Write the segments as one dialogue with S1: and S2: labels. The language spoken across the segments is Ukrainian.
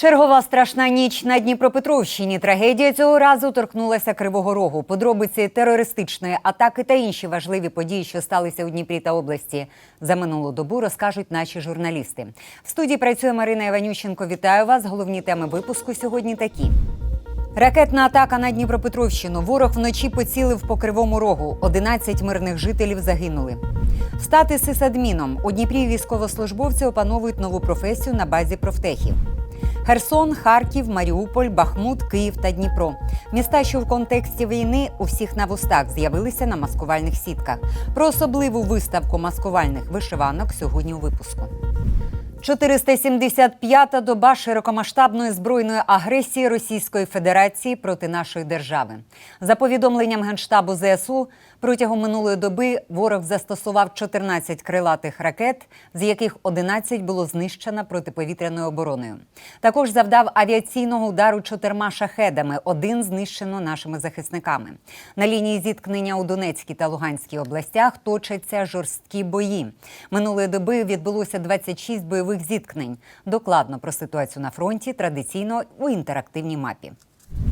S1: Чергова страшна ніч на Дніпропетровщині. Трагедія цього разу торкнулася Кривого Рогу. Подробиці терористичної атаки та інші важливі події, що сталися у Дніпрі та області за минулу добу, розкажуть наші журналісти. В студії працює Марина Іванющенко. Вітаю вас. Головні теми випуску сьогодні такі. Ракетна атака на Дніпропетровщину. Ворог вночі поцілив по кривому рогу. 11 мирних жителів загинули. Стати сисадміном. У Дніпрі військовослужбовці опановують нову професію на базі профтехів. Херсон, Харків, Маріуполь, Бахмут, Київ та Дніпро. Міста, що в контексті війни у всіх на вустах з'явилися на маскувальних сітках. Про особливу виставку маскувальних вишиванок сьогодні у випуску. 475-та доба широкомасштабної збройної агресії Російської Федерації проти нашої держави. За повідомленням Генштабу ЗСУ, протягом минулої доби ворог застосував 14 крилатих ракет, з яких 11 було знищено протиповітряною обороною. Також завдав авіаційного удару чотирма шахедами. Один знищено нашими захисниками. На лінії зіткнення у Донецькій та Луганській областях точаться жорсткі бої. Минулої доби відбулося 26 бойових зіткнень. Докладно про ситуацію на фронті традиційно у інтерактивній мапі.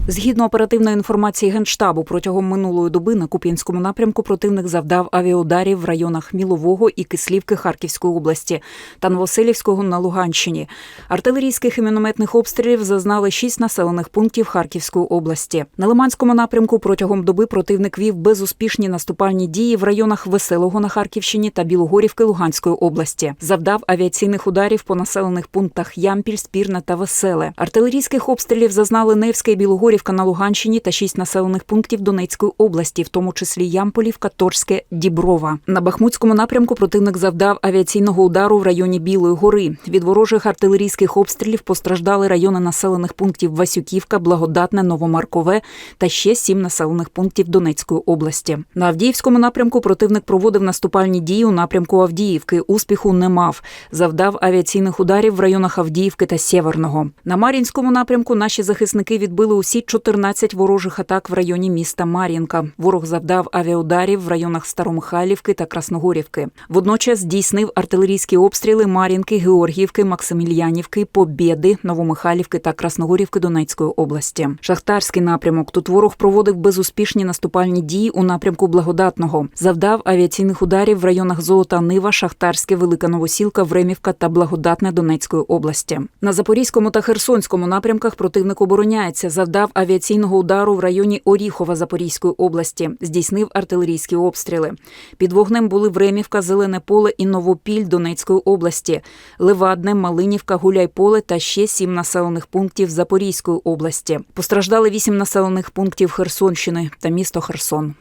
S2: Згідно оперативної інформації Генштабу, протягом минулої доби на Куп'янському напрямку противник завдав авіаударів в районах Мілового і Кислівки Харківської області та Новоселівського на Луганщині. Артилерійських і мінометних обстрілів зазнали шість населених пунктів Харківської області. На Лиманському напрямку протягом доби противник вів безуспішні наступальні дії в районах Веселого на Харківщині та Білогорівки Луганської області. Завдав авіаційних ударів по населених пунктах Ямпіль, Спірна та Веселе. Артилерійських обстрілів зазнали Невська і Білогорівка на Луганщині та шість населених пунктів Донецької області, в тому числі Ямполівка, Торське, Діброва. На Бахмутському напрямку противник завдав авіаційного удару в районі Білої гори. Від ворожих артилерійських обстрілів постраждали райони населених пунктів Васюківка, Благодатне, Новомаркове та ще сім населених пунктів Донецької області. На Авдіївському напрямку противник проводив наступальні дії у напрямку Авдіївки. Успіху не мав. Завдав авіаційних ударів в районах Авдіївки та Сєверного. На Мар'їнському напрямку наші захисники відбили усі 14 ворожих атак в районі міста Мар'їнка. Ворог завдав авіаударів в районах Старомихайлівки та Красногорівки. Водночас здійснив артилерійські обстріли Мар'їнки, Георгіївки, Максимільянівки, Побєди, Новомихайлівки та Красногорівки Донецької області. Шахтарський напрямок. Тут ворог проводив безуспішні наступальні дії у напрямку Благодатного. Завдав авіаційних ударів в районах Золота Нива, Шахтарське, Велика Новосілка, Времівка та Благодатне Донецької області. На Запорізькому та Херсонському напрямках противник обороняється. Завдав авіаційного удару в районі Оріхова Запорізької області. Здійснив артилерійські обстріли. Під вогнем були Времівка, Зелене поле і Новопіль Донецької області, Левадне, Малинівка, Гуляйполе та ще сім населених пунктів Запорізької області. Постраждали вісім населених пунктів Херсонщини та місто Херсон.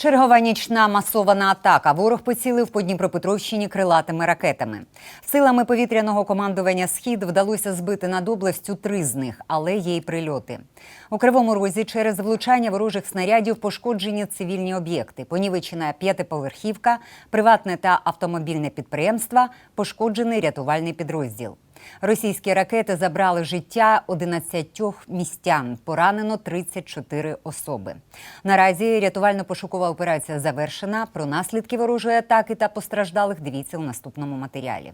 S1: Чергова нічна масована атака. Ворог поцілив по Дніпропетровщині крилатими ракетами. Силами повітряного командування Схід вдалося збити над областю три з них, але є й прильоти. У Кривому Розі через влучання ворожих снарядів пошкоджені цивільні об'єкти. Понівечена п'ятиповерхівка, приватне та автомобільне підприємства, пошкоджений рятувальний підрозділ. Російські ракети забрали життя 11 містян. Поранено 34 особи. Наразі рятувально-пошукова операція завершена. Про наслідки ворожої атаки та постраждалих дивіться у наступному матеріалі.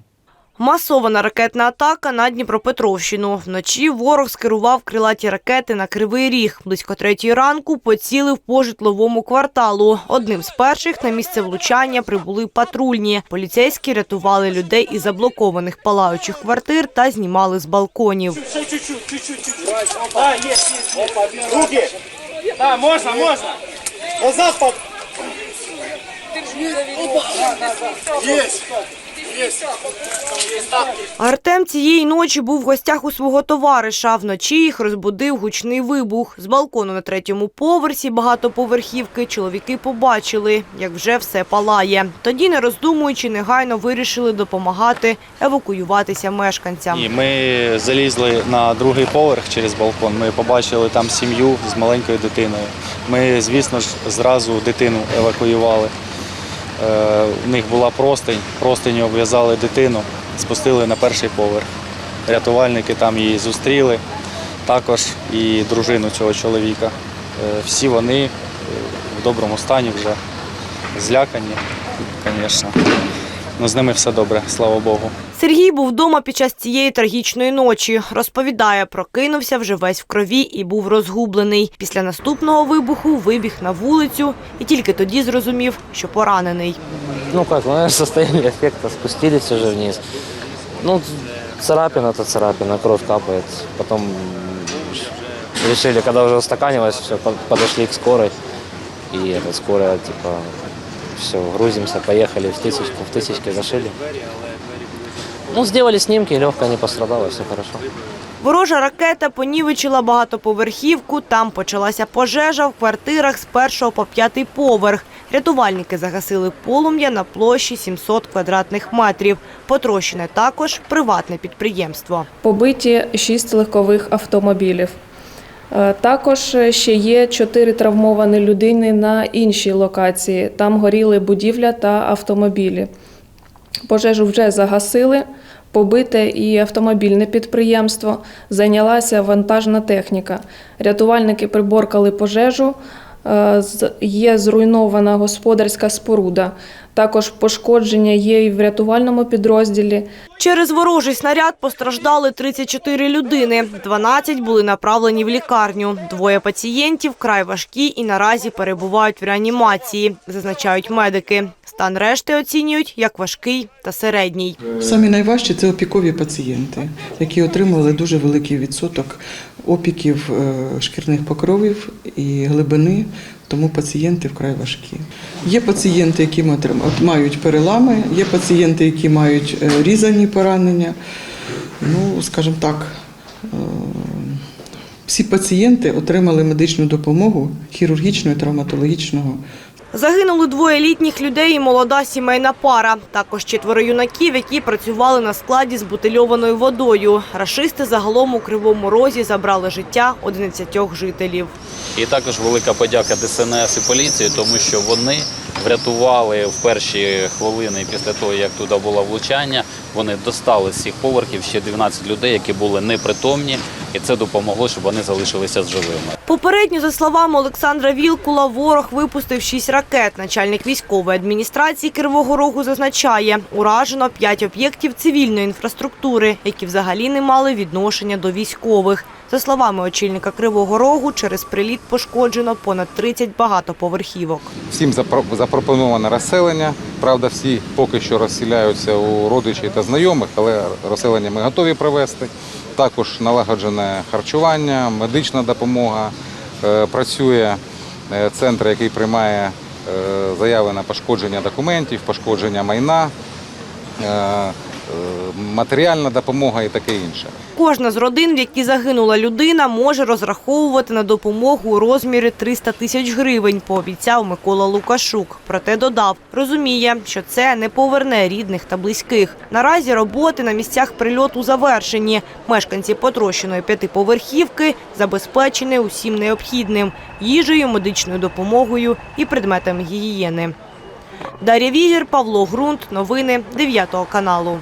S3: Масована ракетна атака на Дніпропетровщину. Вночі ворог скерував крилаті ракети на Кривий Ріг. Близько третьої ранку поцілив по житловому кварталу. Одним з перших на місце влучання прибули патрульні. Поліцейські рятували людей із заблокованих палаючих квартир та знімали з балконів.
S4: Руки. Да, можно, можно. Назад под.
S3: Артем цієї ночі був в гостях у свого товариша. Вночі їх розбудив гучний вибух. З балкону на третьому поверсі багатоповерхівки чоловіки побачили, як вже все палає. Тоді, не роздумуючи, негайно вирішили допомагати евакуюватися мешканцям.
S5: І ми залізли на другий поверх через балкон. Ми побачили там сім'ю з маленькою дитиною. Ми, звісно ж, зразу дитину евакуювали. Е, У них була простинь, простинь обв'язали дитину, спустили на перший поверх. Рятувальники там її зустріли, також і дружину цього чоловіка. Е, Всі вони е, в доброму стані вже злякані, звісно. Ну, з ними все добре, слава Богу.
S3: Сергій був вдома під час цієї трагічної ночі. Розповідає, прокинувся вже весь в крові і був розгублений. Після наступного вибуху вибіг на вулицю і тільки тоді зрозумів, що поранений.
S6: Ну как, знаешь, состояние эффекта, спустились уже вниз. Ну, царапина то царапина, кровь капает. Потом м, решили, когда уже устаканилось, все, подошли к скорой. И эта скорая, типа, все, грузимся, поехали в тысячку, в тысячке зашили. Ну, сделали снимки, легкая не пострадала, все хорошо.
S3: Ворожа ракета понівечила багатоповерхівку. Там почалася пожежа в квартирах з першого по п'ятий поверх. Рятувальники загасили полум'я на площі 700 квадратних метрів. Потрощене також приватне підприємство.
S7: побиті шість легкових автомобілів. Е, Також ще є чотири травмовані людини на іншій локації. Там горіли будівля та автомобілі. Пожежу вже загасили. Побите і автомобільне підприємство, зайнялася вантажна техніка. Рятувальники приборкали пожежу, е, є зруйнована господарська споруда. Також пошкодження є і в рятувальному підрозділі.
S3: Через ворожий снаряд постраждали 34 людини. 12 були направлені в лікарню. Двоє пацієнтів край важкі і наразі перебувають в реанімації, зазначають медики. Стан решти оцінюють як важкий та середній.
S8: Самі найважчі це опікові пацієнти, які отримали дуже великий відсоток опіків е, шкірних покровів і глибини, тому пацієнти вкрай важкі. Є пацієнти, які мають перелами, є пацієнти, які мають е, різані поранення. Ну, скажімо так, е, всі пацієнти отримали медичну допомогу хірургічного і травматологічного
S3: Загинули двоє літніх людей і молода сімейна пара. Також четверо юнаків, які працювали на складі з бутильованою водою. Рашисти загалом у Кривому Розі забрали життя 11 жителів.
S9: І також велика подяка ДСНС і поліції, тому що вони врятували в перші хвилини після того, як туди було влучання. Вони достали з цих поверхів ще 12 людей, які були непритомні, і це допомогло, щоб вони залишилися живими.
S3: Попередньо, за словами Олександра Вілкула, ворог випустив шість ракет. Начальник військової адміністрації Кривого Рогу зазначає, уражено п'ять об'єктів цивільної інфраструктури, які взагалі не мали відношення до військових. За словами очільника Кривого Рогу, через приліт пошкоджено понад 30 багатоповерхівок.
S10: Всім запро- запропоновано розселення. Правда, всі поки що розселяються у родичів та знайомих, але розселення ми готові провести. Також налагоджене харчування, медична допомога. Е, Працює е, центр, який приймає е, заяви на пошкодження документів, пошкодження майна, матеріальна допомога і таке інше.
S3: Кожна з родин, в якій загинула людина, може розраховувати на допомогу у розмірі 300 тисяч гривень, пообіцяв Микола Лукашук. Проте додав, розуміє, що це не поверне рідних та близьких. Наразі роботи на місцях прильоту завершені. Мешканці потрощеної п'ятиповерхівки забезпечені усім необхідним – їжею, медичною допомогою і предметами гігієни. Дар'я Вігір, Павло Грунт. Новини 9 каналу.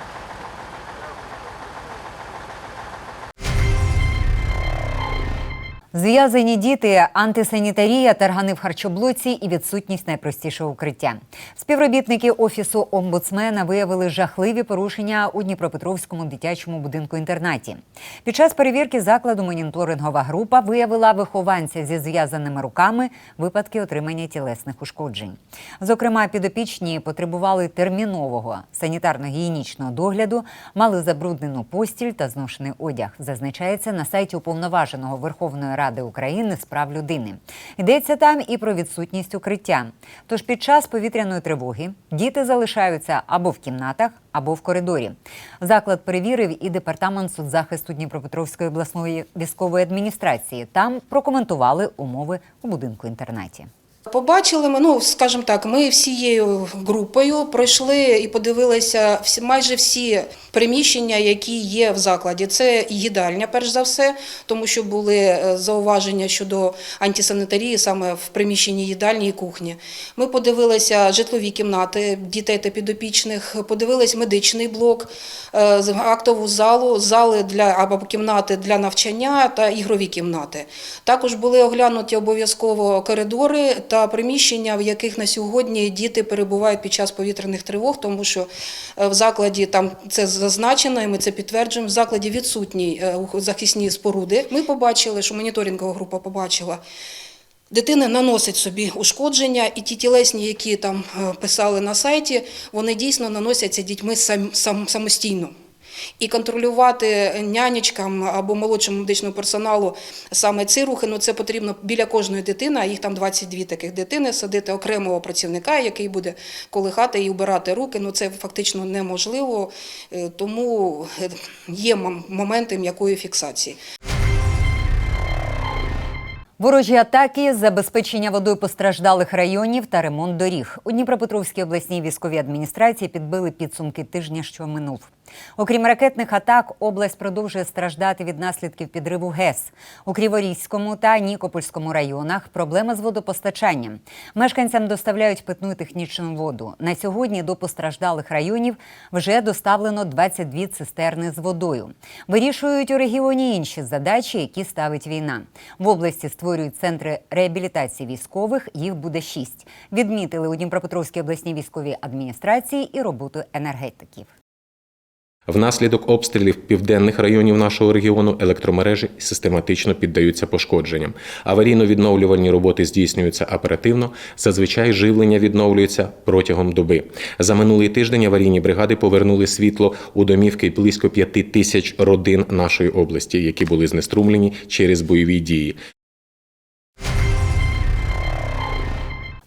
S1: Зв'язані діти, антисанітарія, таргани в харчоблоці і відсутність найпростішого укриття. Співробітники офісу омбудсмена виявили жахливі порушення у Дніпропетровському дитячому будинку-інтернаті. Під час перевірки закладу моніторингова група виявила вихованця зі зв'язаними руками випадки отримання тілесних ушкоджень. Зокрема, підопічні потребували термінового санітарно-гігієнічного догляду, мали забруднену постіль та зношений одяг. Зазначається на сайті уповноваженого Верховної Ради України з прав людини. Йдеться там і про відсутність укриття. Тож під час повітряної тривоги діти залишаються або в кімнатах, або в коридорі. Заклад перевірив і департамент соцзахисту Дніпропетровської обласної військової адміністрації. Там прокоментували умови у будинку інтернаті.
S11: Побачили ми, ну скажімо так, ми всією групою пройшли і подивилися всі майже всі приміщення, які є в закладі. Це їдальня, перш за все, тому що були е, зауваження щодо антисанітарії саме в приміщенні їдальні і кухні. Ми подивилися житлові кімнати дітей та підопічних, подивились медичний блок, е, актову залу, зали для або кімнати для навчання та ігрові кімнати. Також були оглянуті обов'язково коридори та приміщення, в яких на сьогодні діти перебувають під час повітряних тривог, тому що е, в закладі там це зазначено, і ми це підтверджуємо. В закладі відсутні е, захисні споруди. Ми побачили, що моніторингова група побачила. Дитина наносить собі ушкодження, і ті тілесні, які там е, писали на сайті, вони дійсно наносяться дітьми сам, сам, самостійно. І контролювати нянечкам або молодшому медичному персоналу саме ці рухи, ну це потрібно біля кожної дитини, а їх там 22 таких дитини, садити окремого працівника, який буде колихати і вбирати руки. Ну це фактично неможливо, е, тому е, є моменти м'якої фіксації.
S1: Ворожі атаки, забезпечення водою постраждалих районів та ремонт доріг. У Дніпропетровській обласній військовій адміністрації підбили підсумки тижня, що минув. Окрім ракетних атак, область продовжує страждати від наслідків підриву ГЕС. У Криворізькому та Нікопольському районах проблема з водопостачанням. Мешканцям доставляють питну технічну воду. На сьогодні до постраждалих районів вже доставлено 22 цистерни з водою. Вирішують у регіоні інші задачі, які ставить війна. В області створюють центри реабілітації військових. Їх буде шість. Відмітили у Дніпропетровській обласній військовій адміністрації і роботу енергетиків.
S12: Внаслідок обстрілів південних районів нашого регіону електромережі систематично піддаються пошкодженням. Аварійно-відновлювальні роботи здійснюються оперативно. Зазвичай живлення відновлюється протягом доби. За минулий тиждень аварійні бригади повернули світло у домівки близько п'яти тисяч родин нашої області, які були знеструмлені через бойові дії.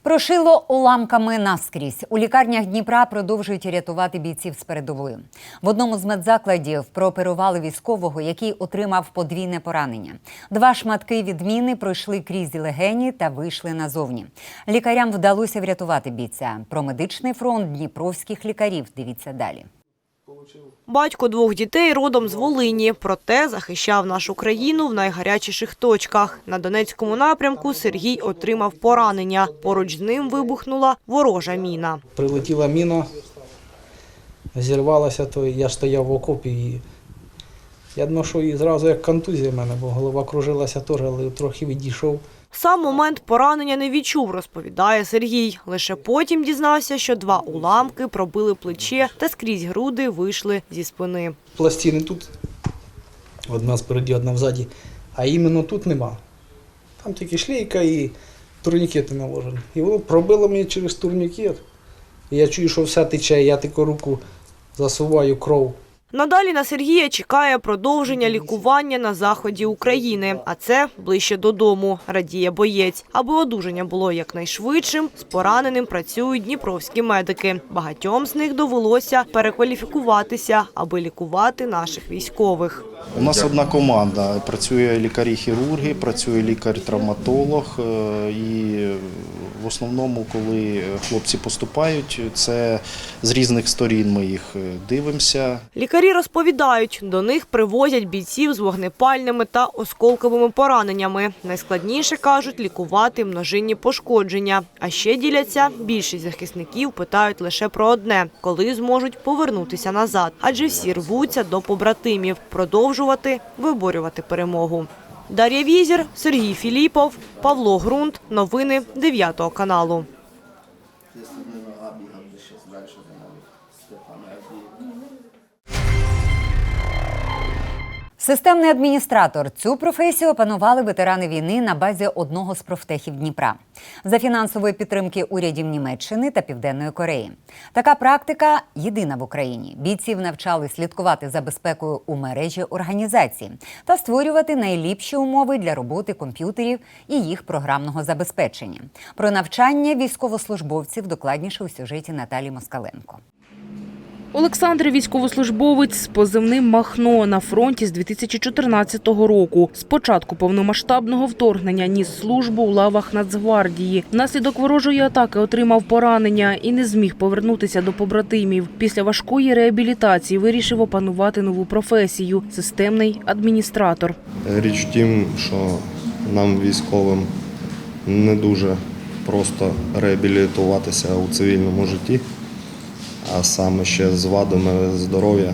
S1: Прошило уламками наскрізь. У лікарнях Дніпра продовжують рятувати бійців з передової. В одному з медзакладів прооперували військового, який отримав подвійне поранення. Два шматки відміни пройшли крізь легені та вийшли назовні. Лікарям вдалося врятувати бійця. Про медичний фронт дніпровських лікарів дивіться далі.
S3: Батько двох дітей родом з Волині, проте захищав нашу країну в найгарячіших точках. На Донецькому напрямку Сергій отримав поранення. Поруч з ним вибухнула ворожа міна.
S13: Прилетіла міна, зірвалася, то я стояв в окопі я думав, що і зразу як контузія в мене, бо голова кружилася теж, але трохи відійшов.
S3: Сам момент поранення не відчув, розповідає Сергій. Лише потім дізнався, що два уламки пробили плече та скрізь груди вийшли зі спини.
S13: Пластини тут, одна спереді, одна взаді, а іменно тут нема. Там тільки шлейка і турнікети наложені. І воно пробило мені через турнікет. Я чую, що все тече, я таку руку засуваю кров.
S3: Надалі на Сергія чекає продовження лікування на заході України, а це ближче додому, радіє боєць. Аби одужання було якнайшвидшим, з пораненим працюють дніпровські медики. Багатьом з них довелося перекваліфікуватися, аби лікувати наших військових.
S14: У нас одна команда. Працює лікарі-хірурги, працює лікар-травматолог. е, І в основному, коли хлопці поступають, це з різних сторін ми їх е, дивимося.
S3: Лікарі розповідають, до них привозять бійців з вогнепальними та осколковими пораненнями. Найскладніше кажуть лікувати множинні пошкодження. А ще діляться більшість захисників питають лише про одне, коли зможуть повернутися назад, адже всі рвуться до побратимів, продовжувати виборювати перемогу. Дар'я Візір, Сергій Філіпов, Павло Грунт. Новини 9 каналу.
S1: Системний адміністратор цю професію опанували ветерани війни на базі одного з профтехів Дніпра за фінансової підтримки урядів Німеччини та Південної Кореї. Така практика єдина в Україні. Бійців навчали слідкувати за безпекою у мережі організації та створювати найліпші умови для роботи комп'ютерів і їх програмного забезпечення. Про навчання військовослужбовців докладніше у сюжеті Наталі Москаленко.
S15: Олександр військовослужбовець з позивним Махно на фронті з 2014 року. З початку повномасштабного вторгнення ніс службу у лавах Нацгвардії. Внаслідок ворожої атаки отримав поранення і не зміг повернутися до побратимів. Після важкої реабілітації вирішив опанувати нову професію системний адміністратор.
S16: Річ в тім, що нам військовим не дуже просто реабілітуватися у цивільному житті, а саме ще з вадами здоров'я,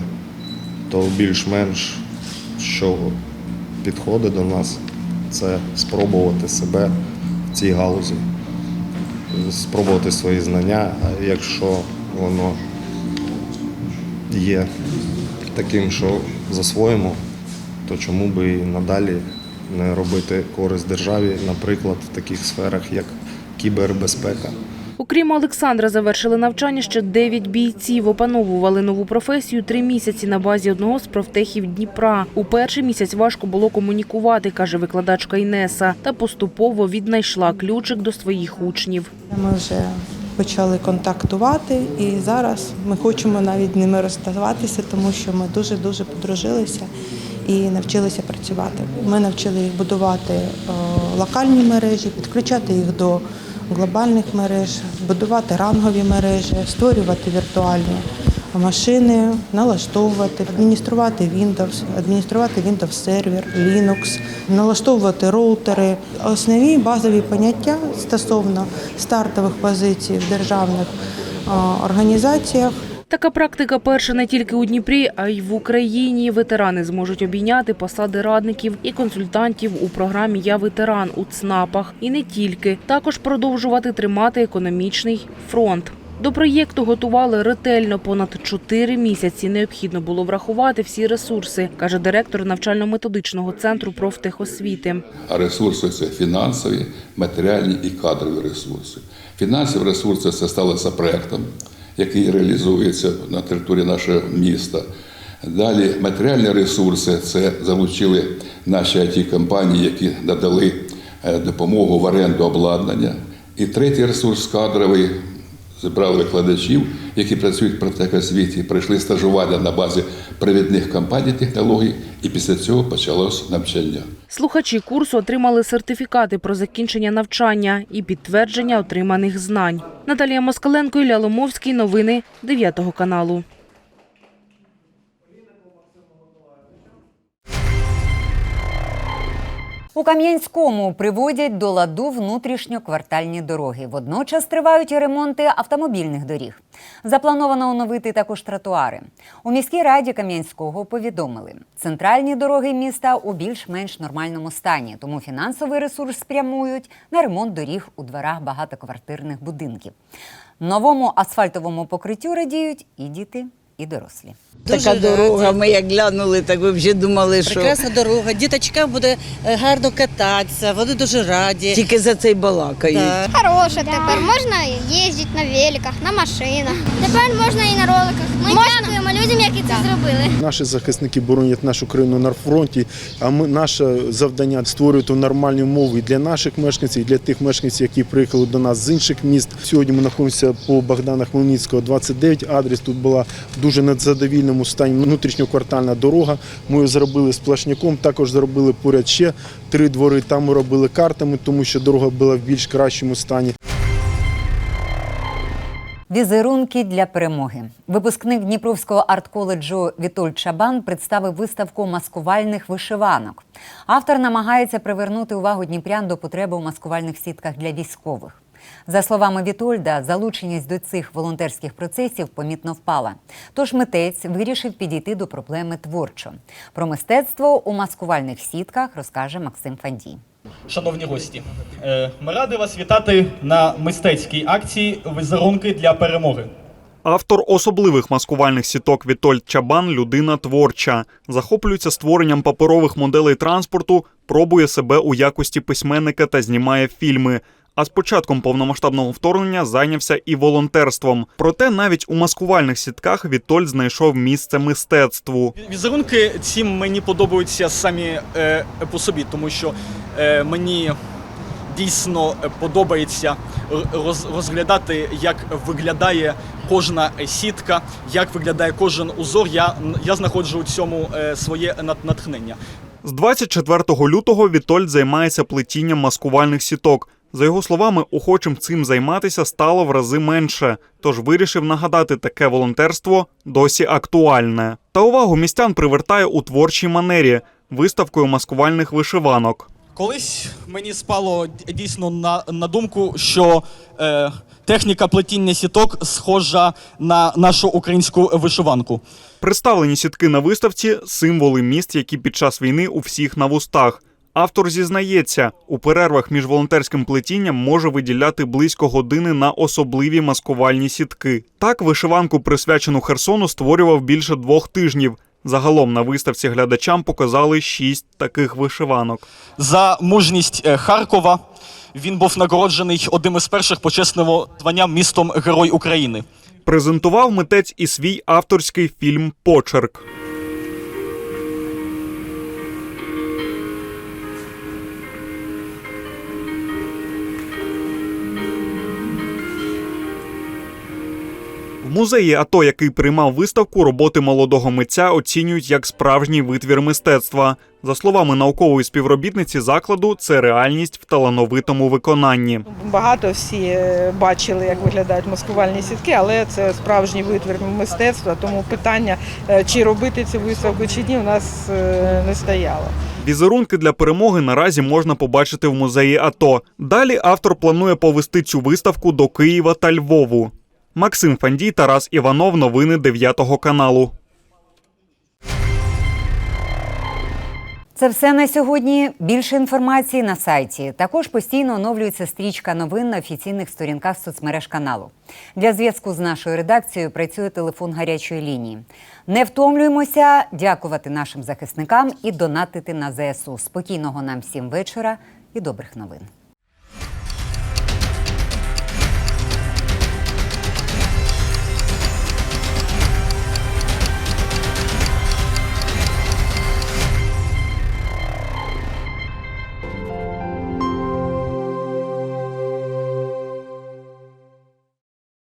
S16: то більш-менш що підходить до нас, це спробувати себе в цій галузі. спробувати свої знання. Якщо воно є таким, що засвоїмо, то чому би і надалі не робити користь державі, наприклад, в таких сферах, як кібербезпека.
S15: Окрім Олександра, завершили навчання ще дев'ять бійців. Опановували нову професію три місяці на базі одного з профтехів Дніпра. У перший місяць важко було комунікувати, каже викладачка Інеса, та поступово віднайшла ключик до своїх учнів.
S17: Ми вже почали контактувати, і зараз ми хочемо навіть ними розставатися, тому що ми дуже дуже подружилися і навчилися працювати. Ми навчили їх будувати е, локальні мережі, підключати їх до глобальних мереж, будувати рангові мережі, створювати віртуальні машини, налаштовувати, адмініструвати Windows, адмініструвати Windows сервер, Linux, налаштовувати роутери. Основні базові поняття стосовно стартових позицій в державних організаціях
S15: Така практика перша не тільки у Дніпрі, а й в Україні. Ветерани зможуть обійняти посади радників і консультантів у програмі Я ветеран у ЦНАПах. І не тільки також продовжувати тримати економічний фронт. До проєкту готували ретельно понад чотири місяці. Необхідно було врахувати всі ресурси, каже директор навчально-методичного центру профтехосвіти.
S18: А ресурси це фінансові, матеріальні і кадрові ресурси. Фінансові ресурси це сталося проектом, який реалізується на території нашого міста. Далі матеріальні ресурси це залучили наші it компанії, які надали е, допомогу в оренду обладнання. І третій ресурс кадровий зібрали викладачів, які працюють в профтехосвіті, пройшли стажування на базі провідних компаній технологій, і після цього почалось навчання.
S15: Слухачі курсу отримали сертифікати про закінчення навчання і підтвердження отриманих знань. Наталія Москаленко, Ілля Ломовський. Новини 9 каналу.
S1: У Кам'янському приводять до ладу внутрішньоквартальні дороги. Водночас тривають ремонти автомобільних доріг. Заплановано оновити також тротуари. У міській раді Кам'янського повідомили, центральні дороги міста у більш-менш нормальному стані, тому фінансовий ресурс спрямують на ремонт доріг у дворах багатоквартирних будинків. Новому асфальтовому покриттю радіють і діти, і дорослі.
S19: така дорога. Ми як глянули, так ви вже думали, що
S20: Прекрасна дорога, Діточка буде е, гарно кататися, вони дуже раді.
S19: тільки за цей балакають.
S20: Да.
S21: Хороше тепер можна їздити на великах, на машинах. Тепер можна і на роликах. Ми дякуємо людям, які це зробили.
S22: Наші захисники боронять нашу країну на фронті. А ми наше завдання створювати нормальні умови і для наших мешканців, і для тих мешканців, які приїхали до нас з інших міст. Сьогодні ми знаходимося по Богдана Хмельницького, 29. Адрес тут була в дуже незадовільному стані внутрішньоквартальна дорога. Ми її зробили сплошняком. Також зробили поряд ще три двори. Там ми робили картами, тому що дорога була в більш кращому стані.
S1: Візерунки для перемоги. Випускник Дніпровського арт-коледжу Вітоль Чабан представив виставку маскувальних вишиванок. Автор намагається привернути увагу дніпрян до потреби у маскувальних сітках для військових. За словами Вітольда, залученість до цих волонтерських процесів помітно впала. Тож митець вирішив підійти до проблеми творчо. Про мистецтво у маскувальних сітках розкаже Максим Фандій.
S23: Шановні гості, е, ми раді вас вітати на мистецькій акції Візерунки для перемоги.
S24: Автор особливих маскувальних сіток Вітольд Чабан людина творча. Захоплюється створенням паперових моделей транспорту, пробує себе у якості письменника та знімає фільми. А з початком повномасштабного вторгнення зайнявся і волонтерством. Проте навіть у маскувальних сітках Вітольд знайшов місце мистецтву.
S23: Візерунки ці мені подобаються самі е, по собі, тому що е, мені дійсно подобається роз, розглядати, як виглядає кожна сітка, як виглядає кожен узор. Я, я знаходжу у цьому е, своє нат- натхнення.
S24: З 24 лютого Вітольд займається плетінням маскувальних сіток. За його словами, охочим цим займатися стало в рази менше, тож вирішив нагадати таке волонтерство досі актуальне. Та увагу містян привертає у творчій манері виставкою маскувальних вишиванок.
S23: Колись мені спало дійсно на, на думку, що е, техніка плетіння сіток схожа на нашу українську вишиванку.
S24: Представлені сітки на виставці символи міст, які під час війни у всіх на вустах. Автор зізнається, у перервах між волонтерським плетінням може виділяти близько години на особливі маскувальні сітки. Так, вишиванку, присвячену Херсону, створював більше двох тижнів. Загалом на виставці глядачам показали шість таких вишиванок.
S23: За мужність е, Харкова він був нагороджений одним із перших почесного званням містом Герой України.
S24: Презентував митець і свій авторський фільм Почерк. Музеї АТО, який приймав виставку, роботи молодого митця оцінюють як справжній витвір мистецтва. За словами наукової співробітниці закладу, це реальність в талановитому виконанні.
S25: Багато всі е, бачили, як виглядають маскувальні сітки, але це справжній витвір мистецтва. Тому питання, е, чи робити цю виставку чи ні, у нас е, не стояло.
S24: Візерунки для перемоги наразі можна побачити в музеї АТО. Далі автор планує повести цю виставку до Києва та Львову. Максим Фандій, Тарас Іванов. Новини 9 каналу.
S1: Це все на сьогодні. Більше інформації на сайті. Також постійно оновлюється стрічка новин на офіційних сторінках соцмереж каналу. Для зв'язку з нашою редакцією працює телефон гарячої лінії. Не втомлюємося дякувати нашим захисникам і донатити на ЗСУ. Спокійного нам всім вечора і добрих новин.